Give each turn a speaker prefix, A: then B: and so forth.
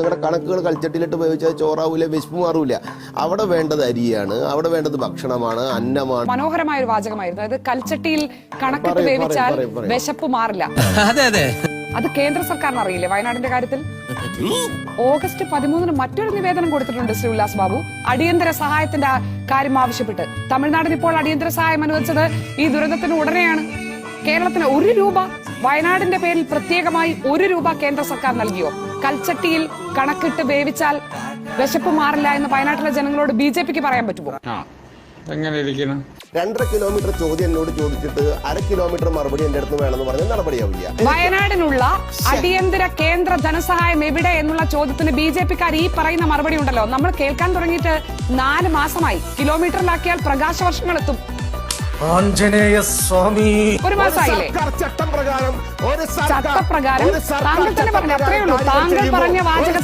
A: നിങ്ങളുടെ കണക്കുകൾ കൽച്ചട്ടിലിട്ട് ഉപയോഗിച്ചാൽ ചോറാവൂല വിശപ്പ് മാറൂല. അവിടെ വേണ്ടത് അരിയാണ് അവിടെ വേണ്ടത് ഭക്ഷണമാണ് അന്നമാണ്.
B: മനോഹരമായ ഒരു വാചകമായിരുന്നു. അതായത് കൽച്ചട്ടിയിൽ കണക്കിട്ട്
A: ഉപയോഗിച്ചാൽ
B: വേവിച്ചാൽ. വിശപ്പ് മാറില്ല.
C: അതെ അതെ.
B: അത് കേന്ദ്ര സർക്കാരിന് അറിയില്ലേ വയനാടിന്റെ കാര്യത്തിൽ? ഓഗസ്റ്റ് പതിമൂന്നിന് മറ്റൊരു നിവേദനം കൊടുത്തിട്ടുണ്ട് ശ്രീ ഉല്ലാസ് ബാബു. അടിയന്തര സഹായത്തിന്റെ കാര്യം ആവശ്യപ്പെട്ട്. തമിഴ്നാടിന് ഇപ്പോൾ അടിയന്തര സഹായം അനുവദിച്ചത് ഈ ദുരന്തത്തിന് ഉടനെയാണ്. കേരളത്തിന് ഒരു രൂപ വയനാടിന്റെ പേരിൽ പ്രത്യേകമായി ഒരു രൂപ കേന്ദ്ര സർക്കാർ നൽകിയോ? കൽച്ചട്ടിയിൽ കണക്കിട്ട് വേവിച്ചാൽ വിശപ്പ് മാറില്ല എന്ന് വയനാട്ടിലെ ജനങ്ങളോട് ബി ജെ പിക്ക് പറയാൻ പറ്റുമോ?
D: എങ്ങനെ ഇരിക്കണം
A: രണ്ടര കിലോമീറ്റർ ചോദ്യം എന്നോട് ചോദിച്ചിട്ട് അര കിലോമീറ്റർ മറുപടി എന്റെ അടുത്ത് വേണമെന്ന് പറഞ്ഞാൽ നടപടിയാവില്ല.
B: വയനാടിനുള്ള അടിയന്തര കേന്ദ്ര ധനസഹായം എവിടെ എന്നുള്ള ചോദ്യത്തിന് ബി ജെ പിക്കാർ ഈ പറയുന്ന മറുപടി ഉണ്ടല്ലോ. നമ്മൾ കേൾക്കാൻ തുടങ്ങിയിട്ട് നാല് മാസമായി. കിലോമീറ്ററിലാക്കിയാൽ പ്രകാശവർഷങ്ങൾ എത്തും
E: ആഞ്ജനേയ സ്വാമി.
B: ഒരു മാസമായില്ലേ?
A: സർക്കാർ ചട്ടം പ്രകാരം ഒരു സർക്കാർ-
B: ചട്ടപ്രകാരം
A: ഒരു
B: താങ്കൾ തന്നെ പറഞ്ഞു അത്രയേ ഉള്ളൂ. താങ്കൾ പറഞ്ഞ
A: വാചക
B: വാചകത്തിൽ